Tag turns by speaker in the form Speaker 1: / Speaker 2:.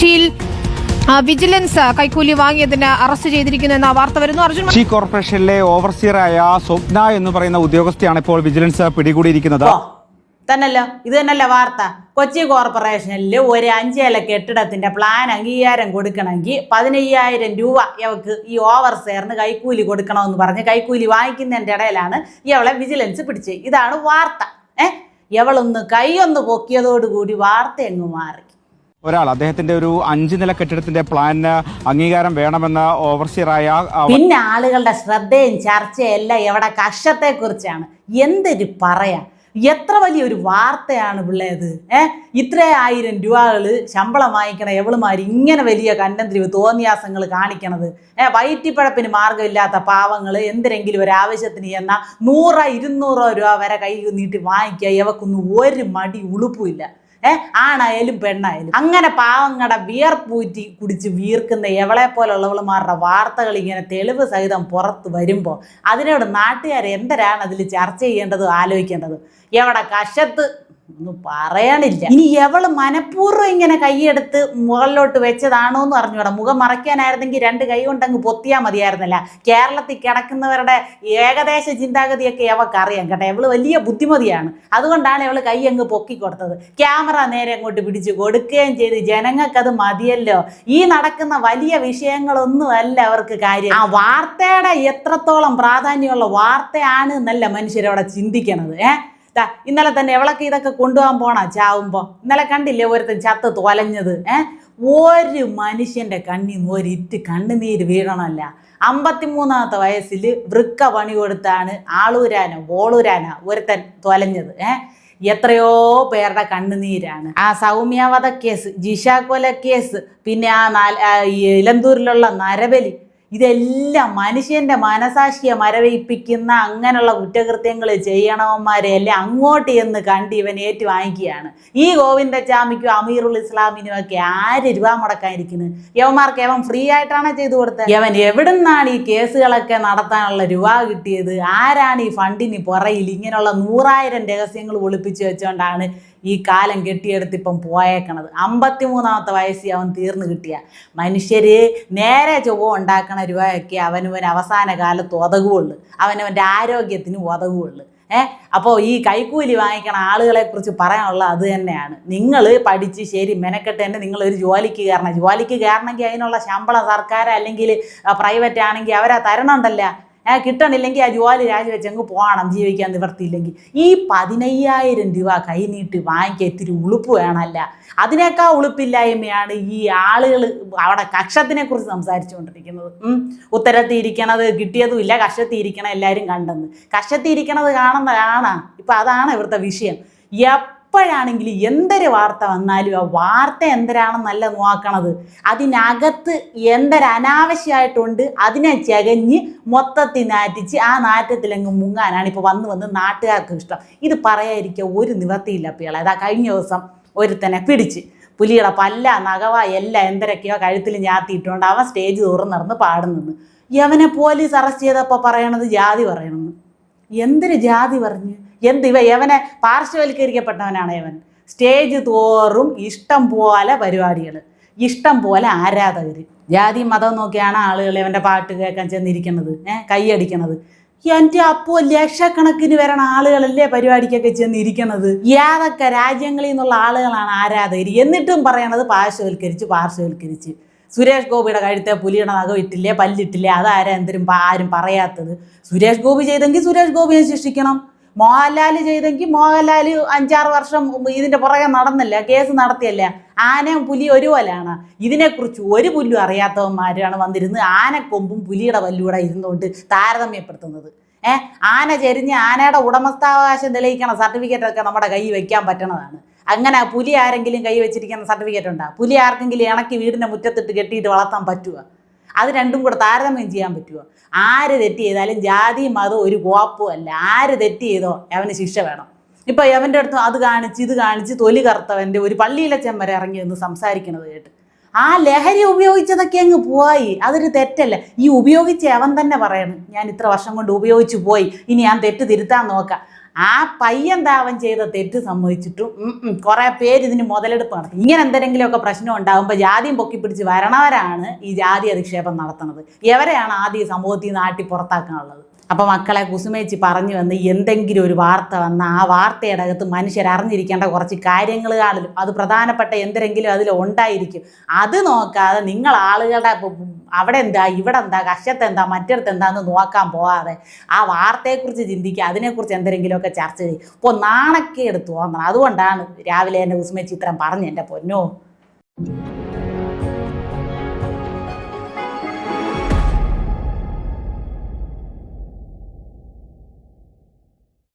Speaker 1: കൊച്ചിയിൽ വിജിലൻസ് കൈക്കൂലി വാങ്ങിയതിന് അറസ്റ്റ് ചെയ്തിരിക്കുന്നു എന്ന വാർത്ത വരുന്നു. അർജുൻ
Speaker 2: കൊച്ചി കോർപ്പറേഷനിലെ ഓവർസിയറായ സ്വപ്ന എന്ന് പറയുന്ന ഉദ്യോഗസ്ഥയാണ് ഇപ്പോൾ വിജിലൻസ് പിടികൂടിയിരിക്കുന്നത്.
Speaker 3: തന്നല്ലോ ഇത് തന്നല്ല വാർത്ത. കൊച്ചി കോർപ്പറേഷനിൽ ഒരു അഞ്ചേല കെട്ടിടത്തിന്റെ പ്ലാൻ അംഗീകാരം കൊടുക്കണമെങ്കിൽ പതിനയ്യായിരം രൂപ ഇവക്ക് ഈ ഓവർ സെയറിന് കൈക്കൂലി കൊടുക്കണമെന്ന് പറഞ്ഞ് കൈക്കൂലി വാങ്ങിക്കുന്നതിന്റെ ഇടയിലാണ് ഇവളെ വിജിലൻസ് പിടിച്ചത്. ഇതാണ് വാർത്ത. ഏ? ഇവളൊന്ന് കൈയൊന്ന് പൊക്കിയതോടുകൂടി വാർത്ത അങ്ങ് മാറി.
Speaker 2: ഒരാൾ അദ്ദേഹത്തിന്റെ ഒരു അഞ്ചു നില കെട്ടിടത്തിന്റെ പ്ലാനിന് അംഗീകാരം വേണമെന്ന് ഓവർസിയറായ
Speaker 3: പിന്നെ ആളുകളുടെ ശ്രദ്ധയും ചർച്ചയും എല്ലാം എവിടെ കഷത്തെ കുറിച്ചാണ് എന്തൊരു പറയാ. എത്ര വലിയൊരു വാർത്തയാണ് പിള്ളേത് ഏ? ഇത്ര ആയിരം രൂപകൾ ശമ്പളം വാങ്ങിക്കണ എവളുമാർ ഇങ്ങനെ വലിയ കണ്ടന്തിരിവ് തോന്നിയാസങ്ങൾ കാണിക്കണത്. ഏ വയറ്റിപ്പഴപ്പിന് മാർഗമില്ലാത്ത പാവങ്ങൾ എന്തിനെങ്കിലും ഒരു ആവശ്യത്തിന് ചെന്നാൽ നൂറോ ഇരുന്നൂറോ രൂപ വരെ കൈ നീട്ടി വാങ്ങിക്കുക ഇവക്കൊന്നും ഒരു മടി ഉളുപ്പുമില്ല ഏ? ആണായാലും പെണ്ണായാലും. അങ്ങനെ പാവങ്ങടെ വിയർപ്പൂറ്റി കുടിച്ച് വീർക്കുന്ന എവളെ പോലുള്ളവളുമാരുടെ വാർത്തകൾ ഇങ്ങനെ തെളിവ് സഹിതം പുറത്ത് വരുമ്പോൾ അതിനോട് നാട്ടുകാർ എന്തരാണ് അതിൽ ചർച്ച ചെയ്യേണ്ടതും ആലോചിക്കേണ്ടതും? എവിടെ കശത്ത് ഒന്നും പറയാനില്ല. ഇനി എവൾ മനഃപൂർവം ഇങ്ങനെ കൈയെടുത്ത് മുകളിലോട്ട് വെച്ചതാണോ എന്ന് അറിഞ്ഞൂടാ മുഖം മറയ്ക്കാനായിരുന്നെങ്കിൽ രണ്ട് കൈ കൊണ്ടങ്ങ് പൊത്തിയാൽ മതിയായിരുന്നില്ല. കേരളത്തിൽ കിടക്കുന്നവരുടെ ഏകദേശ ചിന്താഗതിയൊക്കെ അവൾക്ക് അറിയാം കേട്ടോ. എവൾ വലിയ ബുദ്ധിമതിയാണ്. അതുകൊണ്ടാണ് എവൾ കൈ അങ്ങ് പൊക്കി കൊടുത്തത്. ക്യാമറ നേരെ അങ്ങോട്ട് പിടിച്ച് കൊടുക്കുകയും ചെയ്ത്. ജനങ്ങൾക്കത് മതിയല്ലോ. ഈ നടക്കുന്ന വലിയ വിഷയങ്ങളൊന്നും അല്ല അവർക്ക് കാര്യം. ആ വാർത്തയുടെ എത്രത്തോളം പ്രാധാന്യമുള്ള വാർത്തയാണ് എന്നല്ല മനുഷ്യരവിടെ ചിന്തിക്കണത്. ഏഹ് ഇന്നലെ തന്നെ എവളൊക്കെ ഇതൊക്കെ കൊണ്ടുപോകാൻ പോണ ചാവുമ്പോ. ഇന്നലെ കണ്ടില്ലേ ഒരുത്തൻ ചത്ത് തോലഞ്ഞത് ഏ? ഒരു മനുഷ്യന്റെ കണ്ണിൽ നിന്ന് ഒരിറ്റ് കണ്ണുനീര് വീഴണമല്ല. അമ്പത്തിമൂന്നാമത്തെ വയസ്സിൽ വൃക്ക പണി കൊടുത്താണ് ആളൂരാന ഓളൂരാന ഒരുത്തൻ തൊലഞ്ഞത് ഏ? എത്രയോ പേരുടെ കണ്ണുനീരാണ്. ആ സൗമ്യവധ കേസ് ജിഷ കൊല കേസ് പിന്നെ ആ നാല് ഇലന്തൂരിലുള്ള നരബലി ഇതെല്ലാം മനുഷ്യന്റെ മനസാക്ഷിയെ മരവിപ്പിക്കുന്ന അങ്ങനെയുള്ള കുറ്റകൃത്യങ്ങൾ ചെയ്യണവന്മാരെ എല്ലാം അങ്ങോട്ട് എന്ന് കണ്ട് ഇവൻ ഏറ്റുവാങ്ങിക്കുകയാണ്. ഈ ഗോവിന്ദച്ചാമിക്കും അമീറുൽ ഇസ്ലാമിനും ഒക്കെ ആര് രൂപ മുടക്കാനിരിക്കുന്നത് യവന്മാർക്ക് യവൻ ഫ്രീ ആയിട്ടാണ് ചെയ്തു കൊടുത്തത് യവൻ എവിടുന്നാണ് ഈ കേസുകളൊക്കെ നടത്താനുള്ള രൂപ കിട്ടിയത്? ആരാണ് ഈ ഫണ്ടിന് പുറയിൽ ഇങ്ങനെയുള്ള നൂറായിരം രഹസ്യങ്ങൾ ഒളിപ്പിച്ചു വെച്ചുകൊണ്ടാണ് ഈ കാലം കെട്ടിയെടുത്ത് ഇപ്പം പോയേക്കണത്. അമ്പത്തി മൂന്നാമത്തെ വയസ്സിൽ അവൻ തീർന്നു കിട്ടിയ. മനുഷ്യർ നേരെ ചൊവ്വ ഉണ്ടാക്കണ രൂപയൊക്കെ അവനവൻ അവസാന കാലത്ത് ഉതകുള്ളൂ അവനവന്റെ ആരോഗ്യത്തിന് ഉതകുള്ളൂ ഏ? അപ്പോൾ ഈ കൈക്കൂലി വാങ്ങിക്കണ ആളുകളെ കുറിച്ച് പറയാനുള്ള അത് തന്നെയാണ്. നിങ്ങൾ പഠിച്ച് ശരി മെനക്കെട്ട് തന്നെ നിങ്ങൾ ഒരു ജോലിക്ക് കയറണം. ജോലിക്ക് കയറണമെങ്കിൽ അതിനുള്ള ശമ്പളം സർക്കാർ അല്ലെങ്കിൽ പ്രൈവറ്റ് ആണെങ്കിൽ അവരാ തരണമുണ്ടല്ലോ കിട്ടണില്ലെങ്കിൽ ആ ജോലി രാജിവെച്ച് അങ്ങ് പോകണം ജീവിക്കാൻ നിവർത്തിയില്ലെങ്കിൽ. ഈ പതിനയ്യായിരം രൂപ കൈ നീട്ടി വാങ്ങിക്കാൻ ഇത്തിരി ഉളുപ്പ് വേണമല്ല. അതിനേക്കാൾ ഉളുപ്പില്ലായ്മയാണ് ഈ ആളുകൾ അവിടെ കക്ഷത്തിനെ കുറിച്ച് സംസാരിച്ചുകൊണ്ടിരിക്കുന്നത്. ഉം. ഉത്തരത്തിൽ ഇരിക്കണത് കിട്ടിയതും ഇല്ല കക്ഷത്തിൽ ഇരിക്കണ എല്ലാവരും കണ്ടെന്ന്. കക്ഷത്തിൽ ഇരിക്കണത് കാണുന്നതാണ് ഇപ്പം അതാണ് ഇവിടുത്തെ വിഷയം. എപ്പോഴാണെങ്കിലും എന്തൊരു വാർത്ത വന്നാലും ആ വാർത്ത എന്തരാണെന്നല്ല നോക്കണത്. അതിനകത്ത് എന്തൊരു അനാവശ്യമായിട്ടുണ്ട് അതിനെ ചകഞ്ഞ് മൊത്തത്തിൽ നാറ്റിച്ച് ആ നാറ്റത്തിലങ്ങ് മുങ്ങാനാണ് ഇപ്പോൾ വന്ന് വന്ന് നാട്ടുകാർക്ക് ഇഷ്ടം. ഇത് പറയാതിരിക്കുക ഒരു നിവർത്തിയില്ല പിള്ള അതാ കഴിഞ്ഞ ദിവസം ഒരുത്തനെ പിടിച്ച് പുലിയുടെ പല്ല നഗവ എല്ലാം എന്തരൊക്കെയോ കഴുത്തിൽ ഞാത്തിയിട്ടുകൊണ്ട് അവൻ സ്റ്റേജ് തുറന്നിറന്ന് പാടുന്നെന്ന് യവനെ പോലീസ് അറസ്റ്റ് ചെയ്തപ്പോൾ പറയണത് ജാതി പറയണമെന്ന് എന്തൊരു ജാതി പറഞ്ഞു? എന്ത് ഇവ യവനെ പാർശ്വവൽക്കരിക്കപ്പെട്ടവനാണ് യവൻ. സ്റ്റേജ് തോറും ഇഷ്ടം പോലെ പരിപാടികൾ. ഇഷ്ടം പോലെ ആരാധകർ. ജാതി മതം നോക്കിയാണ് ആളുകൾ ഇവന്റെ പാട്ട് കേൾക്കാൻ ചെന്നിരിക്കുന്നത് ഏഹ് കൈയടിക്കണത് എന്റെ അപ്പോ ലക്ഷക്കണക്കിന് വരണ ആളുകളല്ലേ പരിപാടിക്കൊക്കെ ചെന്നിരിക്കണത്? ഏതൊക്കെ രാജ്യങ്ങളിൽ നിന്നുള്ള ആളുകളാണ് ആരാധകർ? എന്നിട്ടും പറയണത് പാർശ്വവൽക്കരിച്ച് പാർശ്വവൽക്കരിച്ച്. സുരേഷ് ഗോപിയുടെ കഴുത്തെ പുലിയുടെ നഖം ഇട്ടില്ലേ പല്ലിട്ടില്ലേ അതാരാ എന്തിനും ആരും പറയാത്തത്? സുരേഷ് ഗോപി ചെയ്തെങ്കിൽ സുരേഷ് ഗോപിയെ ശിക്ഷിക്കണം. മോഹൻലാൽ ചെയ്തെങ്കിൽ മോഹൻലാൽ അഞ്ചാറ് വർഷം ഇതിന്റെ പുറകെ നടന്നില്ല കേസ് നടത്തിയല്ല? ആനയും പുലി ഒരുപോലെയാണ്. ഇതിനെക്കുറിച്ച് ഒരു പുല്ലും അറിയാത്തവന്മാരാണ് വന്നിരുന്ന് ആനക്കൊമ്പും പുലിയുടെ പല്ലൂടെ ഇരുന്നുകൊണ്ട് താരതമ്യപ്പെടുത്തുന്നത്. ഏഹ് ആന ചെരിഞ്ഞ് ആനയുടെ ഉടമസ്ഥാവകാശം തെളിയിക്കണ സർട്ടിഫിക്കറ്റൊക്കെ നമ്മുടെ കയ്യിൽ വയ്ക്കാൻ പറ്റണതാണ്. അങ്ങനെ പുലി ആരെങ്കിലും കൈ വെച്ചിരിക്കുന്ന സർട്ടിഫിക്കറ്റ് ഉണ്ടാ? പുലി ആർക്കെങ്കിലും ഇണക്കി വീടിന്റെ മുറ്റത്തിട്ട് കെട്ടിയിട്ട് വളർത്താൻ പറ്റുമോ അത് രണ്ടും കൂടെ താരതമ്യം ചെയ്യാൻ പറ്റുമോ ആര് തെറ്റ് ചെയ്താലും ജാതി മതം ഒരു കോപ്പും അല്ല. ആര് തെറ്റ് ചെയ്തോ അവന് ശിക്ഷ വേണം. ഇപ്പൊ അവന്റെ അടുത്ത് അത് കാണിച്ച് ഇത് കാണിച്ച് തൊലി കറുത്തവന്റെ ഒരു പള്ളിയിലച്ചൻ വരെ ഇറങ്ങി നിന്ന് സംസാരിക്കുന്നത് കേട്ട്. ആ ലഹരി ഉപയോഗിച്ചതൊക്കെ അങ്ങ് പോയി. അതൊരു തെറ്റല്ല. ഈ ഉപയോഗിച്ച അവൻ തന്നെ പറയണം ഞാൻ ഇത്ര വർഷം കൊണ്ട് ഉപയോഗിച്ച് പോയി. ഇനി ഞാൻ തെറ്റ് തിരുത്താൻ നോക്കാം. ആ പയ്യൻ താവൻ ചെയ്ത തെറ്റ് ഉം, കുറെ പേര് ഇതിന് മുതലെടുപ്പ് നടത്തി. ഇങ്ങനെ എന്തെങ്കിലുമൊക്കെ പ്രശ്നം ഉണ്ടാകുമ്പോൾ ജാതിയും പൊക്കി പിടിച്ച് വരണവരാണ് ഈ ജാതി അധിക്ഷേപം നടത്തുന്നത്. എവരെയാണ് ആദ്യം സമൂഹത്തിൽ നിന്ന് ആട്ടി പുറത്താക്കാനുള്ളത്? അപ്പോൾ മക്കളെ കുസുമേച്ചി പറഞ്ഞു വന്ന് എന്തെങ്കിലും ഒരു വാർത്ത വന്ന ആ വാർത്തയുടെ അകത്ത് മനുഷ്യർ അറിഞ്ഞിരിക്കേണ്ട കുറച്ച് കാര്യങ്ങൾ കാണലും. അത് പ്രധാനപ്പെട്ട എന്തെങ്കിലും അതിൽ ഉണ്ടായിരിക്കും. അത് നോക്കാതെ നിങ്ങൾ ആളുകളുടെ അവിടെ എന്താ ഇവിടെ എന്താ കഷത്ത് എന്താ മറ്റിടത്ത് എന്താന്ന് നോക്കാൻ പോകാതെ ആ വാർത്തയെക്കുറിച്ച് ചിന്തിക്കുക അതിനെക്കുറിച്ച് എന്തെങ്കിലുമൊക്കെ ചർച്ച ചെയ്യും. ഇപ്പോൾ നാണക്കേട് തോന്നണം. അതുകൊണ്ടാണ് രാവിലെ എന്റെ കുസുമേച്ചി ഇത്രയും പറഞ്ഞു എന്റെ പൊന്നോ.